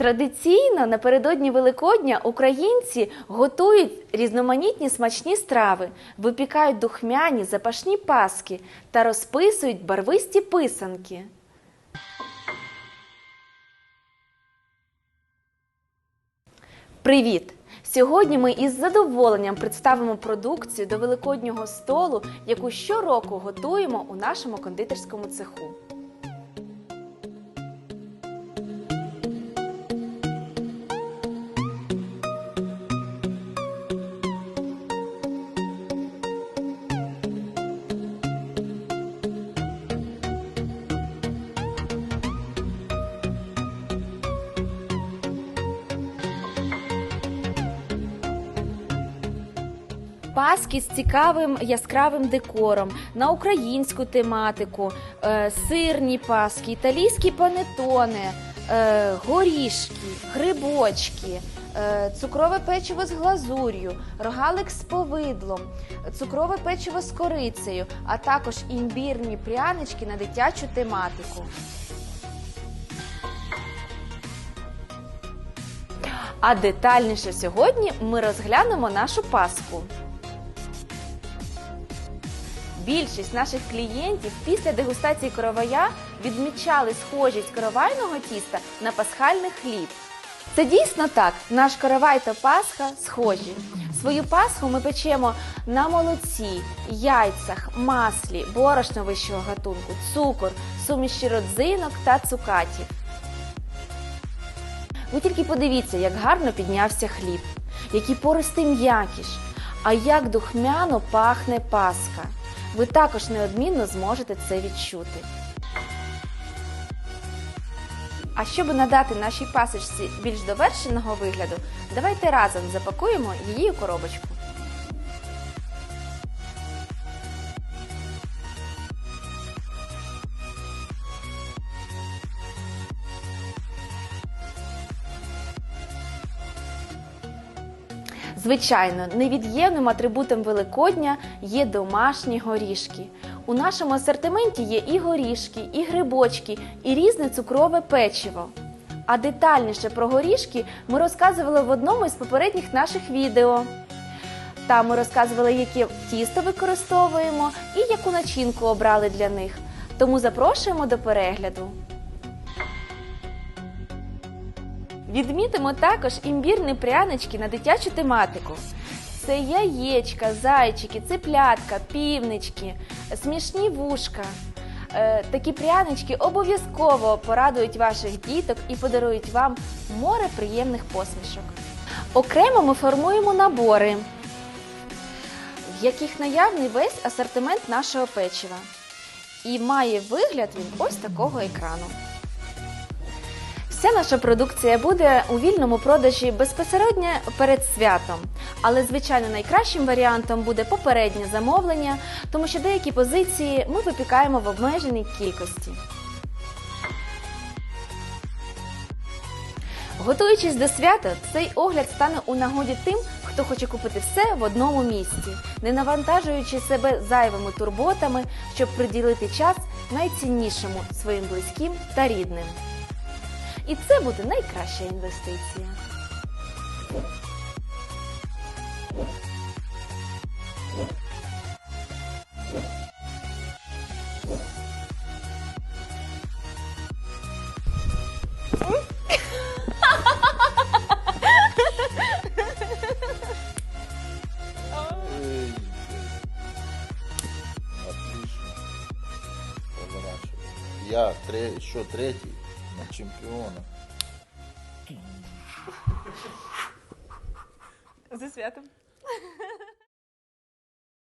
Традиційно напередодні Великодня українці готують різноманітні смачні страви, випікають духмяні запашні паски та розписують барвисті писанки. Привіт! Сьогодні ми із задоволенням представимо продукцію до великоднього столу, яку щороку готуємо у нашому кондитерському цеху. Паски з цікавим яскравим декором на українську тематику, е, сирні паски, італійські панетони, е, горішки, грибочки, е, цукрове печиво з глазур'ю, рогалик з повидлом, цукрове печиво з корицею, а також імбірні прянички на дитячу тематику. А детальніше сьогодні ми розглянемо нашу паску. Більшість наших клієнтів після дегустації коровая відмічали схожість коровайного тіста на пасхальний хліб. Це дійсно так. Наш коровай та пасха схожі. Свою пасху ми печемо на молоці, яйцях, маслі, борошно вищого гатунку, цукор, суміші родзинок та цукатів. Ви тільки подивіться, як гарно піднявся хліб, які пористий м'якіш, а як духмяно пахне паска. Ви також неодмінно зможете це відчути. А щоб надати нашій пасочці більш довершеного вигляду, давайте разом запакуємо її у коробочку. Звичайно, невід'ємним атрибутом Великодня є домашні горішки. У нашому асортименті є і горішки, і грибочки, і різне цукрове печиво. А детальніше про горішки ми розказували в одному із попередніх наших відео. Там ми розказували, яке тісто використовуємо і яку начинку обрали для них. Тому запрошуємо до перегляду. Відмітимо також імбірні прянички на дитячу тематику. Це яєчка, зайчики, циплятка, півнички, смішні вушка. Е, Такі прянички обов'язково порадують ваших діток і подарують вам море приємних посмішок. Окремо ми формуємо набори, в яких наявний весь асортимент нашого печива. І має вигляд він ось такого екрану. Вся наша продукція буде у вільному продажі безпосередньо перед святом. Але, звичайно, найкращим варіантом буде попереднє замовлення, тому що деякі позиції ми випікаємо в обмеженій кількості. Готуючись до свята, цей огляд стане у нагоді тим, хто хоче купити все в одному місці, не навантажуючи себе зайвими турботами, щоб приділити час найціннішому своїм близьким та рідним. І це буде найкраща інвестиція. Я тре- еще третий на чемпиона. За святом.